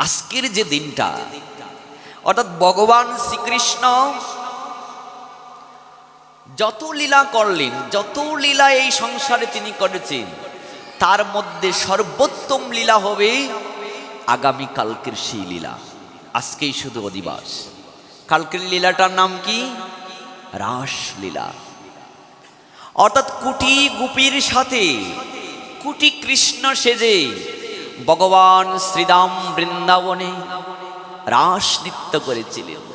আজকের যে দিনটা, অর্থাৎ ভগবান শ্রীকৃষ্ণ যত লীলা করলেন, যত লীলা এই সংসারে তিনি করেছেন, তার মধ্যে সর্বোত্তম লীলা হবে আগামী কালকের সেই লীলা। আজকেই শুধু অধিবাস। কালকের লীলাটার নাম কি? রাসলীলা। অর্থাৎ কুটি গুপির সাথে, কুটি কৃষ্ণ সেজে ভগবান শ্রীরাম বৃন্দাবনে রাস নৃত্য করেছিলেন।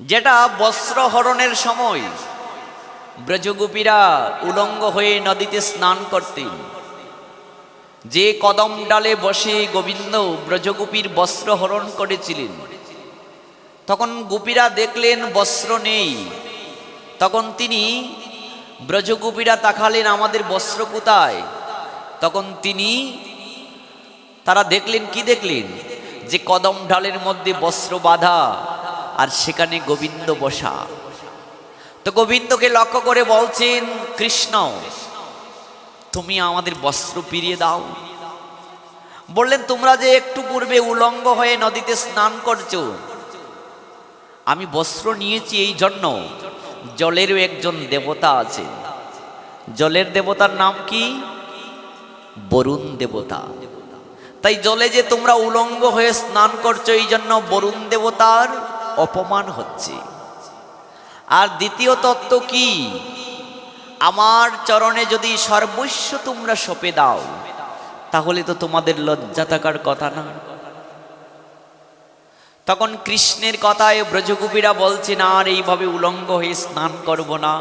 যেটা বস্ত্রহরণের সময় ব্রজগোপীরা উলঙ্গ হয়ে নদীতে স্নান করতেন। যে কদম ডালে বসে গোবিন্দ ব্রজগোপীর বস্ত্র হরণ করেছিলেন। তখন গোপীরা দেখলেন বস্ত্র নেই। তখন তিনি ব্রজগোপীরা তাকালেন, আমাদের বস্ত্র কোথায়? তখন তিনি তারা দেখলেন, কি দেখলেন? যে কদম ঢালের মধ্যে বস্ত্র বাঁধা আর সেখানে গোবিন্দ বসা। তো গোবিন্দকে লক্ষ্য করে বলছেন, কৃষ্ণ, তুমি আমাদের বস্ত্র ফিরিয়ে দাও। বললেন, তোমরা যে একটু পূর্বে উলঙ্গ হয়ে নদীতে স্নান করছ, আমি বস্ত্র নিয়েছি এই জন্য। জলেরও একজন দেবতা আছে। জলের দেবতার নাম কি? বরুণ দেবতা। তাই জলে যে তোমরা উলঙ্গ হয়ে স্নান করছ, এই জন্য বরুণ দেবতার অপমান হচ্ছে। আর দ্বিতীয় তত্ত্ব কি? আমার চরণে যদি সর্বস্ব তোমরা সপে দাও, তাহলে তো তোমাদের লজ্জা থাকার কথা না। তখন কৃষ্ণের কথায় ব্রজগুপিরা বলছেন, আর এইভাবে উলঙ্গ হয়ে স্নান করব না,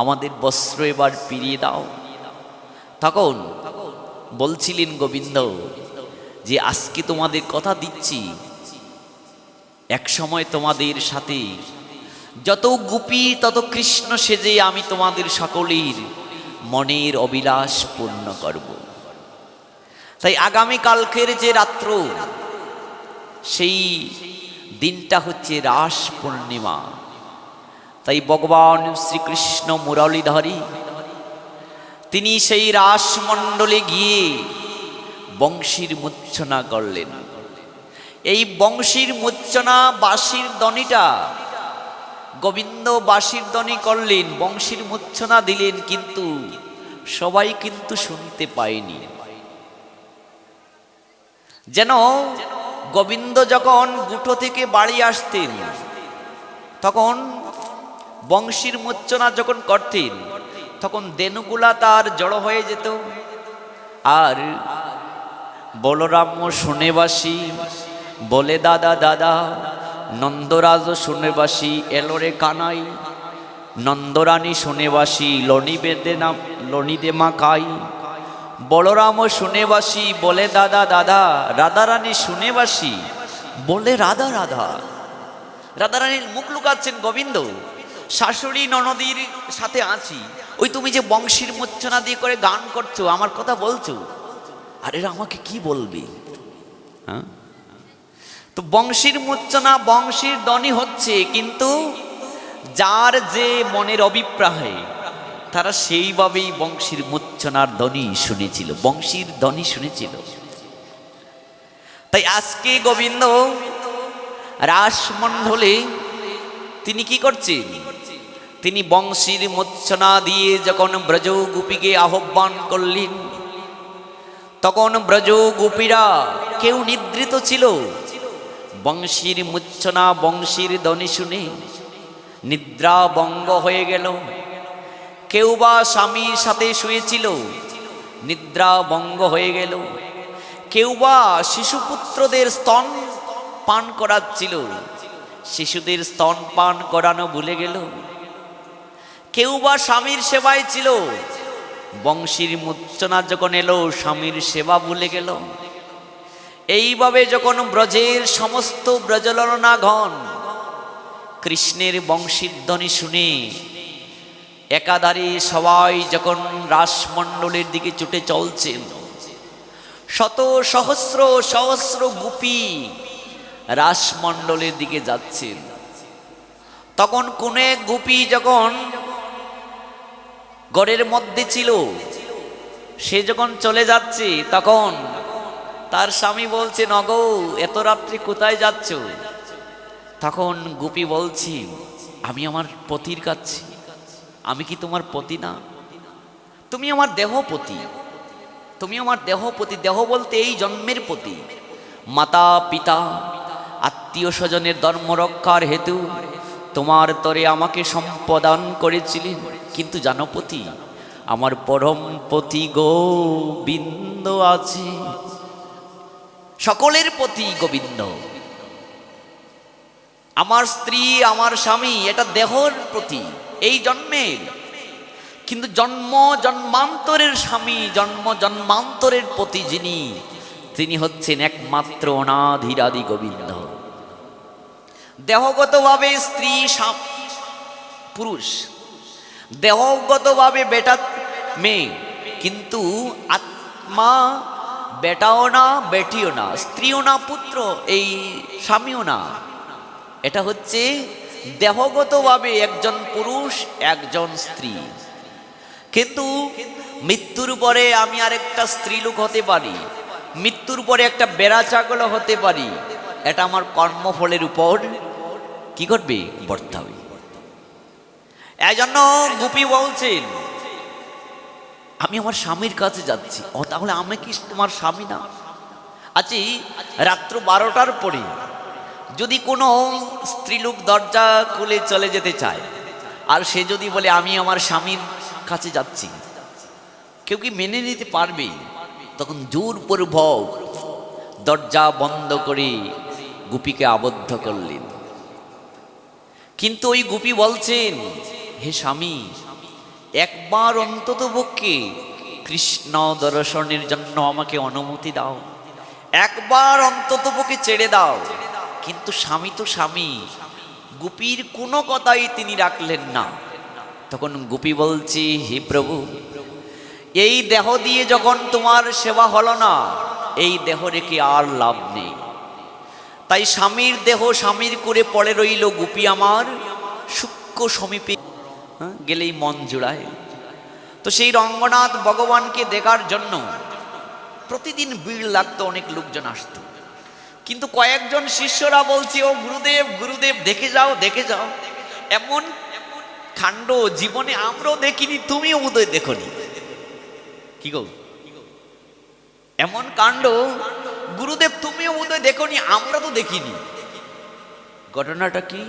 আমাদের বস্ত্র এবার ফিরিয়ে দাও। তখন বলছিলেন, গোবিন্দ যে আজকে তোমাদের কথা দিচ্ছি, এক সময় তোমাদের সাথে। যত গুপি, তত কৃষ্ণ সেজে আমি তোমাদের সকলের মনের অবিলাস পূর্ণ করব। তাই আগামী কালকের যে রাত্র, সেই দিনটা হচ্ছে রাস পূর্ণিমা। তাই ভগবান শ্রীকৃষ্ণ মুরলীধরী, তিনি সেই রাসমণ্ডলে গিয়ে বংশীর মূর্ছনা করলেন। এই বংশীর মূর্ছনা বাঁশির দনিটা গোবিন্দ বাঁশির দনি করলেন, বংশীর মূর্ছনা দিলেন কিন্তু সবাই কিন্তু শুনতে পায়নি। যেন গোবিন্দ যখন গুটো থেকে বাড়ি আসতেন, তখন বংশীর মূর্ছনা যখন করতেন, তখন দেনুগুলা তার জড়ো হয়ে যেত। আর বলরাম শুনেবাসী। বলে, দাদা দাদা নন্দরাজ শুনেবাসী এলোরে কানাই। নন্দরানী শুনেবাসী, লনি বেদে না লনিদে মা খাই বলরাম শুনেবাসী, বলে, দাদা দাদা, রাধারানী শুনেবাসী। বলে, রাধা রাধা, রাধারানীর মুখ লুকাচ্ছেন গোবিন্দ। শাশুড়ি ননদীর সাথে আছি। ওই তুমি যে বংশীর মূর্ছনা দিয়ে করে গান করছ, আমার কথা বলছো। আর এরা আমাকে কি বলবে? হ্যাঁ? তো বংশীর মূর্ছনা বংশীর দনি হচ্ছে কিন্তু যার যে মনের অভিপ্রায় তারা সেইভাবেই বংশীর মূর্ছনার ধ্বনি শুনেছিল বংশীর ধ্বনি শুনেছিল। তাই আজকে গোবিন্দ রাসমণ্ডলে তিনি কি করছেন? তিনি বংশীর মূর্ছনা দিয়ে যখন ব্রজ গোপীকে আহ্বান করলেন তখন ব্রজ গোপীরা কেউ নিদ্রিত ছিল। বংশীর মুচ্ছনা, বংশীর ধ্বনি শুনে নিদ্রা বঙ্গ হয়ে গেল। কেউ বা স্বামীর সাথে শুয়েছিল নিদ্রা বঙ্গ হয়ে গেল। কেউ বা শিশুপুত্রদের স্তন পান করাচ্ছিল, শিশুদের স্তন পান করানো ভুলে গেল। কেউ বা স্বামীর সেবায় ছিল বংশীর মূর্ছনা যখন এলো, স্বামীর সেবা ভুলে গেল। এইভাবে যখন ব্রজের সমস্ত ব্রজলনা ঘন কৃষ্ণের বংশীধ্বনি শুনে, একাধারে সবাই যখন রাসমণ্ডলের দিকে ছুটে চলছেন, শত সহস্র সহস্র গুপি রাসমণ্ডলের দিকে যাচ্ছেন। তখন কোন গুপি যখন গড়ের মধ্যে ছিল। সে যখন চলে যাচ্ছে, তখন তার স্বামী বলছে, নগো, এত রাত্রি কোথায় যাচ্ছ? তখন গুপি বলছি, আমি আমার পতির কাছে। আমি কি তোমার পতি না? তুমি আমার দেহপতি তুমি আমার দেহপতি দেহ বলতে এই জন্মের পতি। মাতা, পিতা, আত্মীয় স্বজনের ধর্ম রক্ষার হেতু তোমার তরে আমাকে সম্পদান করেছিলেন। কিন্তু জানপতি, আমার পরম পতি গোবিন্দ আছে। সকলের প্রতি গোবিন্দ। আমার স্ত্রী, আমার স্বামী, এটা দেহর প্রতি, এই জন্মের। কিন্তু জন্ম জন্মান্তরের স্বামী, জন্ম জন্মান্তরের প্রতি যিনি, তিনি হচ্ছেন একমাত্র অনাধিরাদি গোবিন্দ। দেহগতভাবে স্ত্রী পুরুষ দেহগতভাবে বেটা মেয়ে। কিন্তু আত্মা বেটাও না, বেটিও না, স্ত্রীও না, পুত্র, এই স্বামীও না। এটা হচ্ছে দেহগতভাবে একজন পুরুষ, একজন স্ত্রী। কিন্তু মৃত্যুর পরে আমি আর আরেকটা স্ত্রীলোক হতে পারি। মৃত্যুর পরে একটা বেড়া ছাগল হতে পারি। এটা আমার কর্মফলের উপর কি করবে? বর্তাবে। এই জন্য গুপি বলছেন, আমি আমার স্বামীর কাছে যাচ্ছি। ও, তাহলে আমি কি তোমার স্বামী না? আছি রাত্র বারোটার পরে যদি কোনো স্ত্রীলোক দরজা খুলে চলে যেতে চায়, আর সে যদি বলে, আমি আমার স্বামীর কাছে যাচ্ছি। কেউ কি মেনে নিতে পারবে? তখন জোরপূর্বক দরজা বন্ধ করে গুপিকে আবদ্ধ করলেন। কিন্তু ওই গুপি বলছেন হে স্বামী, একবার অন্তত পক্ষে কৃষ্ণ দর্শনের জন্য আমাকে অনুমতি দাও। একবার অন্তত পক্ষে ছেড়ে দাও। কিন্তু স্বামী তো স্বামী, গুপির কোনো কথাই তিনি রাখলেন না। তখন গুপি বলছি, হে প্রভু, এই দেহ দিয়ে যখন তোমার সেবা হলো না, এই দেহ রেখে আর লাভ নেই। তাই স্বামীর দেহ স্বামীর করে পড়ে রইল গুপি আমার সূক্ষ্ম সমীপে গেলেই মন জুড়ায়। তো সেই রঙ্গনাথ ভগবানকে দেখার জন্য প্রতিদিন ভিড় লাগতো, অনেক লোকজন আসতো। কিন্তু কয়েকজন শিষ্যরা বলছে, ও গুরুদেব গুরুদেব, দেখে যাও দেখে যাও। এমন কাণ্ড জীবনে আমরাও দেখিনি, তুমিও উদয় দেখনি। কি গো? এমন কাণ্ড গুরুদেব, তুমিও উদয় দেখনি, আমরা তো দেখিনি। ঘটনাটা কি?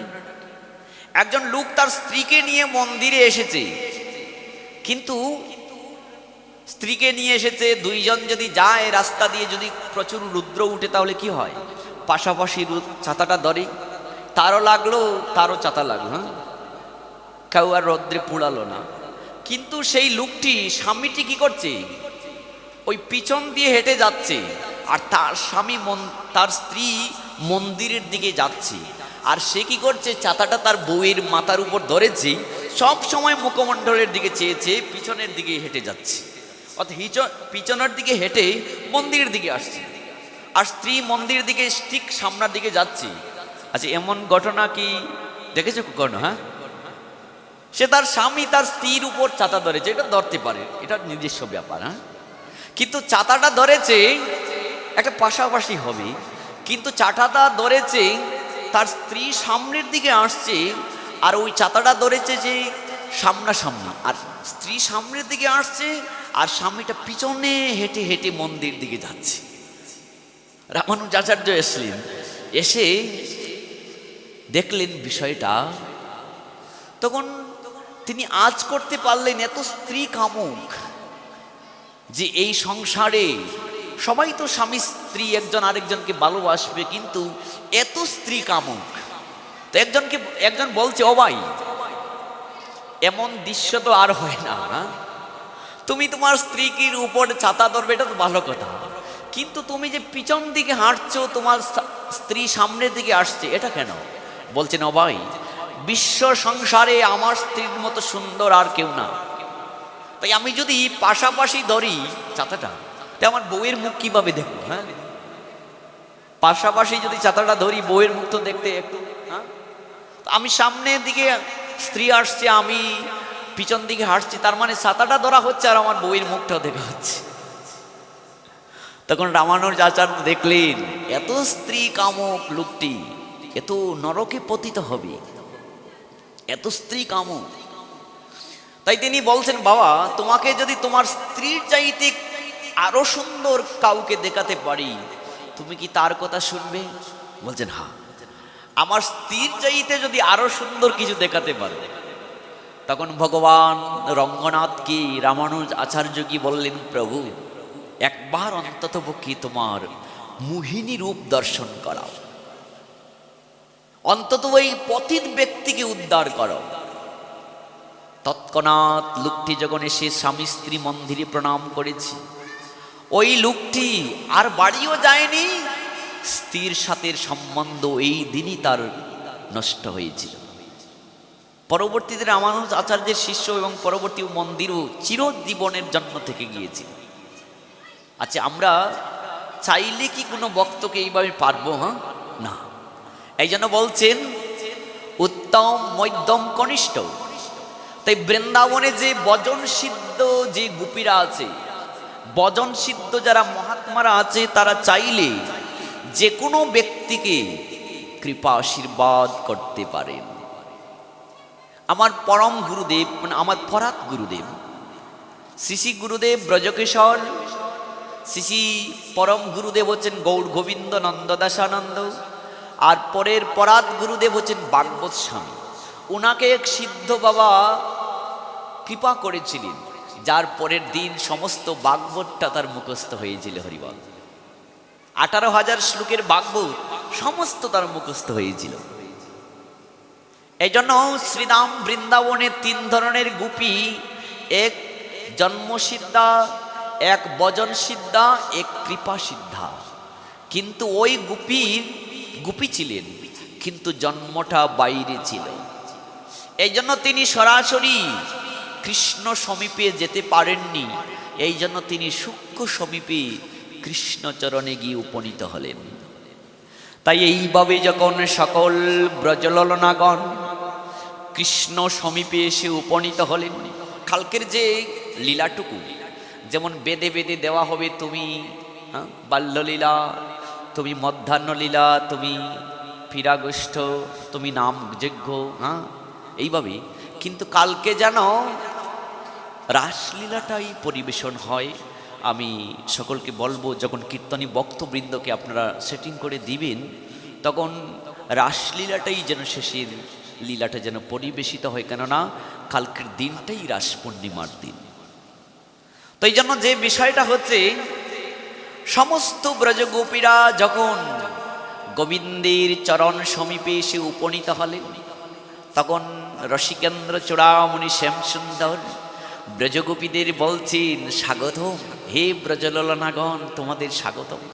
একজন লোক তার স্ত্রীকে নিয়ে মন্দিরে এসেছে। কিন্তু স্ত্রীকে নিয়ে এসেছে, দুইজন যদি যায় রাস্তা দিয়ে, যদি প্রচুর রুদ্র উঠে, তাহলে কি হয়? পাশাপাশি ছাতাটা ধরে। তারও লাগল, তারও ছাতা লাগল হ্যাঁ? কেউ আর রৌদ্রে পুড়ালো না। কিন্তু সেই লোকটি স্বামীটি কি করছে? ওই পিছন দিয়ে হেঁটে যাচ্ছে। আর তার স্বামী মন- তার স্ত্রী মন্দিরের দিকে যাচ্ছে। আর সে কি করছে? ছাতাটা তার বউয়ের মাথার উপর ধরেছে, সব সময় মুখমণ্ডলের দিকে চেয়েছে, পিছনের দিকে হেঁটে যাচ্ছে। অর্থাৎ পিছনের দিকে হেঁটে মন্দিরের দিকে আসছে। আর স্ত্রী মন্দিরের দিকে ঠিক সামনের দিকে যাচ্ছে। আচ্ছা এমন ঘটনা কি দেখেছ কখনো হ্যাঁ? সে তার স্বামী তার স্ত্রীর উপর ছাতা ধরেছে, এটা ধরতে পারে, এটা নিজস্ব ব্যাপার হ্যাঁ? কিন্তু ছাতাটা ধরেছে, একটা পাশাপাশি হবে, কিন্তু চাটাটা ধরেছে তার স্ত্রী সামনের দিকে আসছে আর ওই চাতাটা ধরেছে যে সামনাসামনি। আর স্ত্রী সামনের দিকে আসছে আর স্বামীটা পিছনে হেঁটে হেঁটে মন্দির দিকে যাচ্ছে। রামানুজাচার্য এসলেন। এসে দেখলেন বিষয়টা। তখন তিনি আজ করতে পারলেন এত স্ত্রী কামুক যে এই সংসারে সবাই তো স্বামী স্ত্রী, একজন আরেকজনকে ভালোবাসবে, কিন্তু এত স্ত্রী কামুক। তো একজনকে, একজন বলছে, ও ভাই, এমন দৃশ্য তো আর হয় না? তুমি তোমার স্ত্রীকির উপর ছাতা ধরবে, এটা তো ভালো কথা। কিন্তু তুমি যে পিছন দিকে হাঁটছো, তোমার স্ত্রী সামনের দিকে আসছে, এটা কেন? বলছেন, ও ভাই, বিশ্ব সংসারে আমার স্ত্রীর মতো সুন্দর আর কেউ না। তাই আমি যদি পাশাপাশি ধরি ছাতাটা আমার বউয়ের মুখ কীভাবে দেখব হ্যাঁ? পাশাপাশি যদি ছাতাটা ধরি, বউয়ের মুখ তো দেখতে একটু হ্যাঁ? আমি সামনের দিকে স্ত্রী আসছে, আমি পিছন দিকে হাসছি তার মানে ছাতাটা ধরা হচ্ছে আর আমার বউয়ের মুখটাও দেখা হচ্ছে। তখন রামানুজ আচার্য দেখলেন, এত স্ত্রী কামক লোকটি, এত নরকে পতিত হবে, এত স্ত্রী কামক। তাই তিনি বলছেন, বাবা, তোমাকে যদি তোমার স্ত্রীর চাইতে আরও সুন্দর কাউকে দেখাতে পারি। তুমি কি তার কথা শুনবে? বলছেন হ্যাঁ। আমার স্ত্রীর চাইতে যদি আরও সুন্দর কিছু দেখাতে পারে। তখন ভগবান রঙ্গনাথ কি রামানুজ আচার্য কি বললেন, প্রভু, একবার অন্তত পক্ষে তোমার মোহিনী রূপ দর্শন করাও। অন্তত ওই পতিত ব্যক্তিকে উদ্ধার করো। তৎক্ষণাৎ লোকটি যখন এসে স্বামী স্ত্রী মন্দিরে প্রণাম করেছি ওই লোকটি আর বাড়িও যায়নি। স্ত্রীর সাথে সম্বন্ধ এই দিনই তার নষ্ট হয়েছিল। পরবর্তীতে রামানুজ আচার্যের শিষ্য এবং পরবর্তী মন্দিরও চিরজীবনের জন্ম থেকে গিয়েছিল। আচ্ছা আমরা চাইলে কি কোনো বক্তকে এইভাবে পারব হ্যাঁ? না। এই জন্য বলছেন, উত্তম মধ্যম কনিষ্ঠ। তাই বৃন্দাবনে যে বজন সিদ্ধ যে গোপীরা আছে বজন সিদ্ধ যারা মহাত্মারা আছে, তারা চাইলে যে কোনো ব্যক্তিকে কৃপা আশীর্বাদ করতে পারেন। আমার পরম গুরুদেব মানে আমার ফরাত গুরুদেব, শ্রী গুরুদেব ব্রজকেশর, শ্রী পরম গুরুদেব হচ্ছেন গৌর গোবিন্দ নন্দদাসানন্দ আর পরের পরাত গুরুদেব হচ্ছেন বাগবত স্বামী। ওনাকে এক সিদ্ধ বাবা কৃপা করেছিলেন। যার পরের দিন সমস্ত বাগবতটা তার মুখস্থ হয়েছিল হরিবল। আঠারো হাজার শ্লোকের বাগবত সমস্ত তার মুখস্থ হয়েছিল। এই জন্য শ্রীরাম বৃন্দাবনে তিন ধরনের গুপি, এক জন্মসিদ্ধা, এক বজন সিদ্ধা এক কৃপা সিদ্ধা কিন্তু ওই গুপির গুপি ছিলেন, কিন্তু জন্মটা বাইরে ছিল। এই জন্য তিনি সরাসরি কৃষ্ণ সমীপে যেতে পারেননি। এই জন্য তিনি সূক্ষ্ম সমীপে কৃষ্ণচরণে গিয়ে উপনীত হলেন। তাই এইভাবে যখন সকল ব্রজললনাগণ কৃষ্ণ সমীপে এসে উপনীত হলেন কালকের যে লীলাটুকু যেমন বেদে বেদে দেওয়া হবে তুমি হ্যাঁ, বাল্যলীলা তুমি মধ্যাহ্ন লীলা তুমি ফিরাগোষ্ঠ তুমি নাম যজ্ঞ হ্যাঁ এইভাবে। কিন্তু কালকে যেন রাসলীলাটাই পরিবেশন হয়। আমি সকলকে বলব, যখন কীর্তনী বক্তবৃন্দকে আপনারা সেটিং করে দিবেন, তখন রাসলীলাটাই যেন শেষের লীলাটা যেন পরিবেশিত হয়। কেননা, কালকের দিনটাই রাস পূর্ণিমার দিন। তো এই জন্য যে বিষয়টা হচ্ছে, সমস্ত ব্রজগোপীরা যখন গোবিন্দের চরণ সমীপে এসে উপনীত হলেন, তখন রসিকেন্দ্র চূড়ামণি শ্যামসুন্দর ব্রজগোপীদের বলছেন স্বাগতম। হে ব্রজললনাগণ তোমাদের স্বাগতম।